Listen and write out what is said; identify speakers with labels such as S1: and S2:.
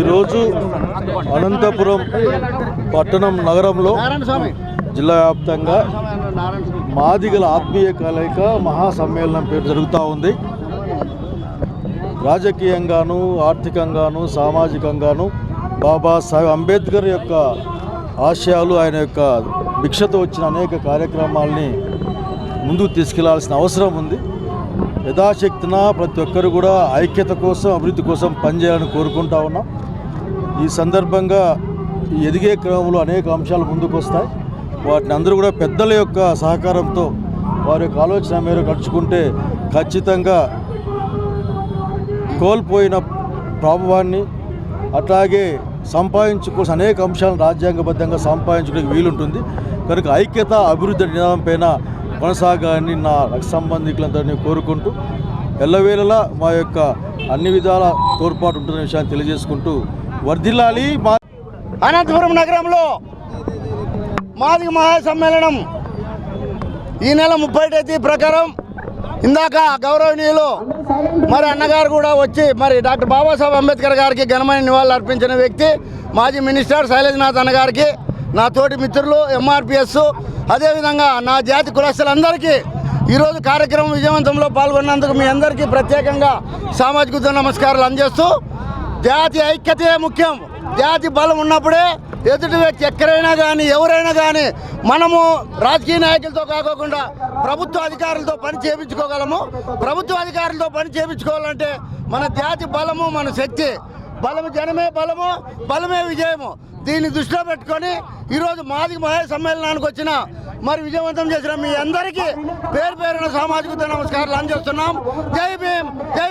S1: ఈరోజు అనంతపురం పట్టణం నగరంలో జిల్లా వ్యాప్తంగా మాదిగల ఆత్మీయ కలయిక మహాసమ్మేళనం పేరు జరుగుతూ ఉంది. రాజకీయంగాను ఆర్థికంగాను సామాజికంగాను బాబాసాహెబ్ అంబేద్కర్ యొక్క ఆశయాలు ఆయన యొక్క భిక్షతో వచ్చిన అనేక కార్యక్రమాల్ని ముందుకు తీసుకెళ్ళాల్సిన అవసరం ఉంది. యథాశక్తిన ప్రతి ఒక్కరు కూడా ఐక్యత కోసం అభివృద్ధి కోసం పనిచేయాలని కోరుకుంటా ఉన్నాం. ఈ సందర్భంగా ఎదిగే క్రమంలో అనేక అంశాలు ముందుకు వస్తాయి వాటిని అందరూ కూడా పెద్దల యొక్క సహకారంతో వారి యొక్క ఆలోచన మేరకు నడుచుకుంటే ఖచ్చితంగా కోల్పోయిన ప్రభావాన్ని అట్లాగే సంపాదించుకోసం అనేక అంశాలను రాజ్యాంగబద్ధంగా సంపాదించుకోవడానికి వీలుంటుంది. కనుక ఐక్యత అభివృద్ధి నినాదం పైన కొనసాగాలని నా సంబంధికులందరినీ కోరుకుంటూ ఎల్లవేళలా మా యొక్క అన్ని విధాల తోడ్పాటు ఉంటున్న విషయాన్ని తెలియజేసుకుంటూ వర్ధిల్లాలి.
S2: అనంతపురం నగరంలో మాదిగ మహాసమ్మేళనం ఈ నెల ముప్పై తేదీ ప్రకారం ఇందాక గౌరవనీయులు మరి అన్నగారు కూడా వచ్చి మరి డాక్టర్ బాబాసాహెబ్ అంబేద్కర్ గారికి ఘనమైన నివాళులు అర్పించిన వ్యక్తి మాజీ మినిస్టర్ శైలజనాథ్ అన్నగారికి నా తోటి మిత్రులు ఎంఆర్పిఎస్ అదేవిధంగా నా జాతి కులస్తులందరికీ ఈరోజు కార్యక్రమం విజయవంతంలో పాల్గొన్నందుకు మీ అందరికీ ప్రత్యేకంగా సామాజిక నమస్కారాలు అందజేస్తూ జాతి ఐక్యతే ముఖ్యం. జాతి బలం ఉన్నప్పుడే ఎదుటి వ్యక్తి ఎక్కడైనా కానీ ఎవరైనా కానీ మనము రాజకీయ నాయకులతో కాకోకుండా ప్రభుత్వ అధికారులతో పని చేయించుకోగలము ప్రభుత్వ అధికారులతో పని చేయించుకోవాలంటే మన జాతి బలము మన శక్తి. బలము జనమే బలము బలమే విజయము. దీన్ని దృష్టిలో పెట్టుకొని ఈరోజు మాదిక మహా సమ్మేళనానికి వచ్చిన మరి విజయవంతం చేసిన మీ అందరికీ పేరు పేరున సామాజిక నమస్కారాలు అందజేస్తున్నాం. జై భీమ్ జై